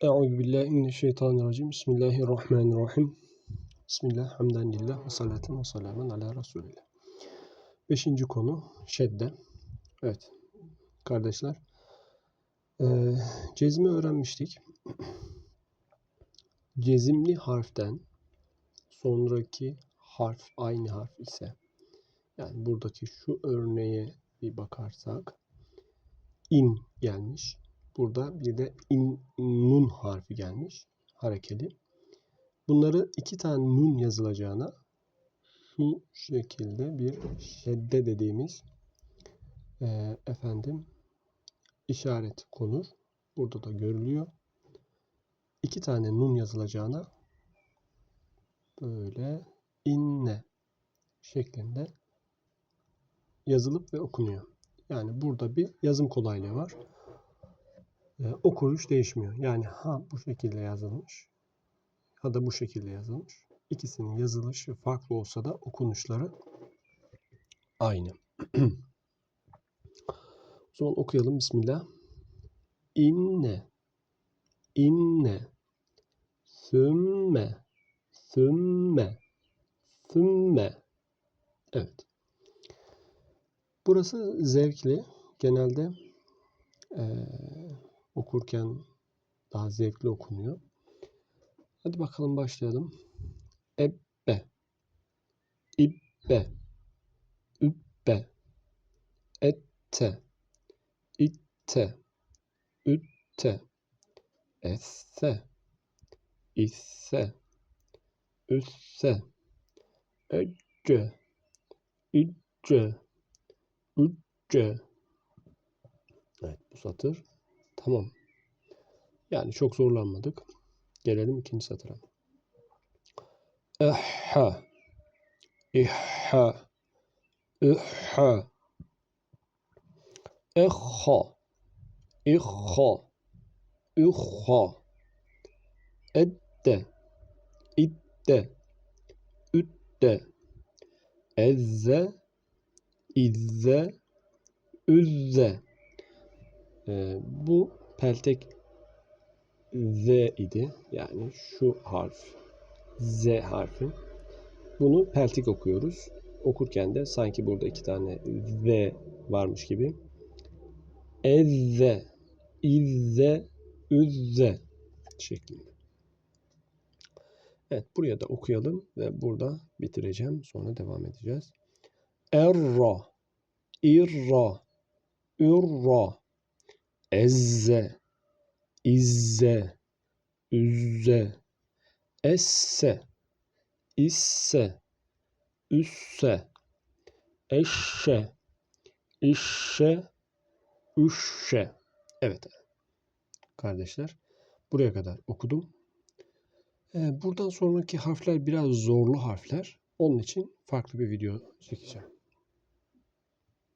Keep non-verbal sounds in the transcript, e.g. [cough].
Euzu billahi mineşşeytanirracim. Bismillahirrahmanirrahim. Bismillah, hamden lillah ve salaten ve selamen ala Resulillah. Beşinci konu şedde. Evet kardeşler. Ee, cezmi öğrenmiştik. Cezimli harften sonraki harf aynı harf ise yani buradaki şu örneğe bir bakarsak in gelmiş. Burada bir de in, nun harfi gelmiş. Harekeli. Bunları iki tane nun yazılacağına şu şekilde bir şedde dediğimiz e, efendim işaret konur. Burada da görülüyor. İki tane nun yazılacağına böyle inne şeklinde yazılıp ve okunuyor. Yani burada bir yazım kolaylığı var e, okunuş değişmiyor. Yani ha bu şekilde yazılmış ya da bu şekilde yazılmış. İkisinin yazılışı farklı olsa da okunuşları aynı. [clears throat] o okuyalım. Bismillah. İnne inne sümme sümme sümme Evet. Burası zevkli. Genelde ee, okurken daha zevkli okunuyor. Hadi bakalım başlayalım. Ebbe, ibbe, übbe, ette, itte, ütte, esse, isse, üsse, ecce, icce, ücce. Evet bu satır Tamam. Yani çok zorlanmadık. Gelelim ikinci satıra. Ehha. İhha. İhha. İhha. İhha. İhha. Edde. İdde. Üdde. Ezze. İzze. Üzze. Ee, bu peltek Z idi. Yani şu harf Z harfi. Bunu peltik okuyoruz. Okurken de sanki burada iki tane Z varmış gibi. Ezze, izze, üzze şeklinde. Evet buraya da okuyalım ve burada bitireceğim. Sonra devam edeceğiz. Erra, irra, ürra, ezze, izze, üzze, esse, isse, üsse, eşşe, işşe, üşşe. Evet kardeşler buraya kadar okudum. Ee, buradan sonraki harfler biraz zorlu harfler. Onun için farklı bir video çekeceğim.